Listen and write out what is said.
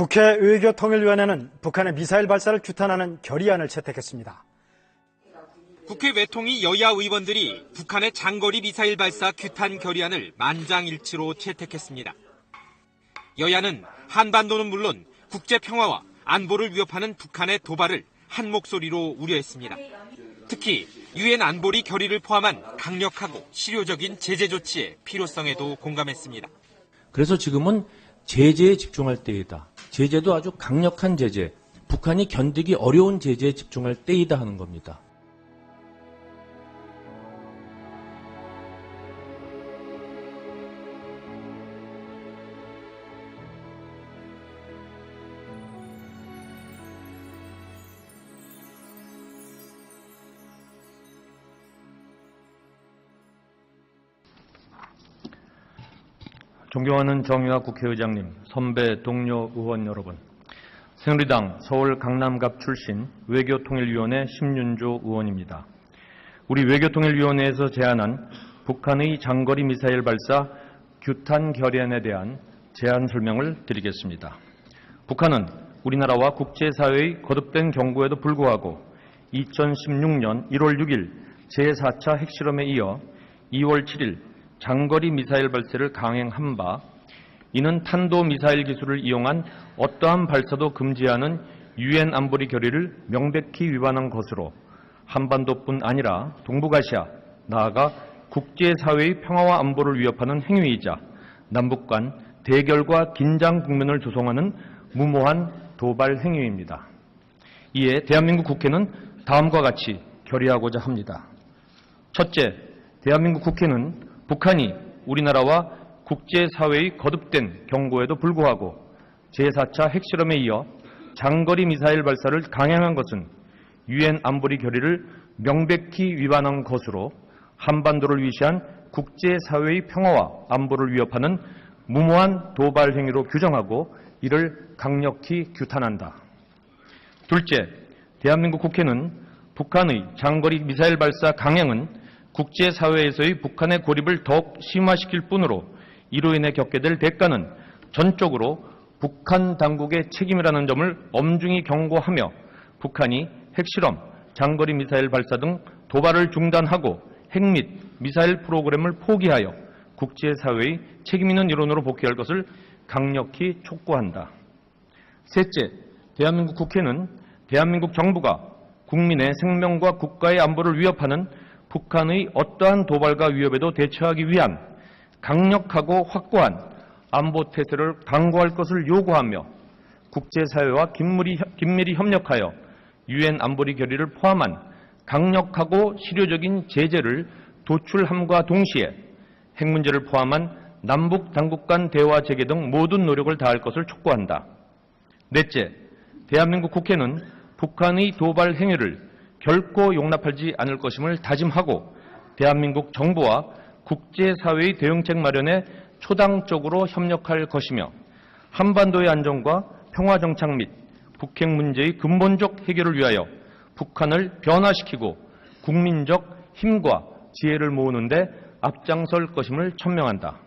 국회 외교통일위원회는 북한의 미사일 발사를 규탄하는 결의안을 채택했습니다. 국회 외통위 여야 의원들이 북한의 장거리 미사일 발사 규탄 결의안을 만장일치로 채택했습니다. 여야는 한반도는 물론 국제 평화와 안보를 위협하는 북한의 도발을 한 목소리로 우려했습니다. 특히 유엔 안보리 결의를 포함한 강력하고 실효적인 제재 조치의 필요성에도 공감했습니다. 그래서 지금은 제재에 집중할 때이다. 제재도 아주 강력한 제재, 북한이 견디기 어려운 제재에 집중할 때이다 하는 겁니다. 존경하는 정유아 국회의장님, 선배 동료 의원 여러분, 새누리당 서울 강남갑 출신 외교통일위원회 심윤조 의원입니다. 우리 외교통일위원회에서 제안한 북한의 장거리 미사일 발사 규탄 결의안에 대한 제안 설명을 드리겠습니다. 북한은 우리나라와 국제사회의 거듭된 경고에도 불구하고 2016년 1월 6일 제4차 핵실험에 이어 2월 7일 장거리 미사일 발사를 강행한 바 이는 탄도 미사일 기술을 이용한 어떠한 발사도 금지하는 유엔 안보리 결의를 명백히 위반한 것으로 한반도뿐 아니라 동북아시아 나아가 국제사회의 평화와 안보를 위협하는 행위이자 남북 간 대결과 긴장 국면을 조성하는 무모한 도발 행위입니다. 이에 대한민국 국회는 다음과 같이 결의하고자 합니다. 첫째, 대한민국 국회는 북한이 우리나라와 국제사회의 거듭된 경고에도 불구하고 제4차 핵실험에 이어 장거리 미사일 발사를 강행한 것은 유엔 안보리 결의를 명백히 위반한 것으로 한반도를 위시한 국제사회의 평화와 안보를 위협하는 무모한 도발 행위로 규정하고 이를 강력히 규탄한다. 둘째, 대한민국 국회는 북한의 장거리 미사일 발사 강행은 국제사회에서의 북한의 고립을 더욱 심화시킬 뿐으로 이로 인해 겪게 될 대가는 전적으로 북한 당국의 책임이라는 점을 엄중히 경고하며 북한이 핵실험, 장거리 미사일 발사 등 도발을 중단하고 핵 및 미사일 프로그램을 포기하여 국제사회의 책임 있는 이론으로 복귀할 것을 강력히 촉구한다. 셋째, 대한민국 국회는 대한민국 정부가 국민의 생명과 국가의 안보를 위협하는 북한의 어떠한 도발과 위협에도 대처하기 위한 강력하고 확고한 안보 태세를 강구할 것을 요구하며 국제사회와 긴밀히, 협력하여 유엔 안보리 결의를 포함한 강력하고 실효적인 제재를 도출함과 동시에 핵 문제를 포함한 남북 당국 간 대화 재개 등 모든 노력을 다할 것을 촉구한다. 넷째, 대한민국 국회는 북한의 도발 행위를 결코 용납하지 않을 것임을 다짐하고 대한민국 정부와 국제사회의 대응책 마련에 초당적으로 협력할 것이며 한반도의 안정과 평화 정착 및 북핵 문제의 근본적 해결을 위하여 북한을 변화시키고 국민적 힘과 지혜를 모으는데 앞장설 것임을 천명한다.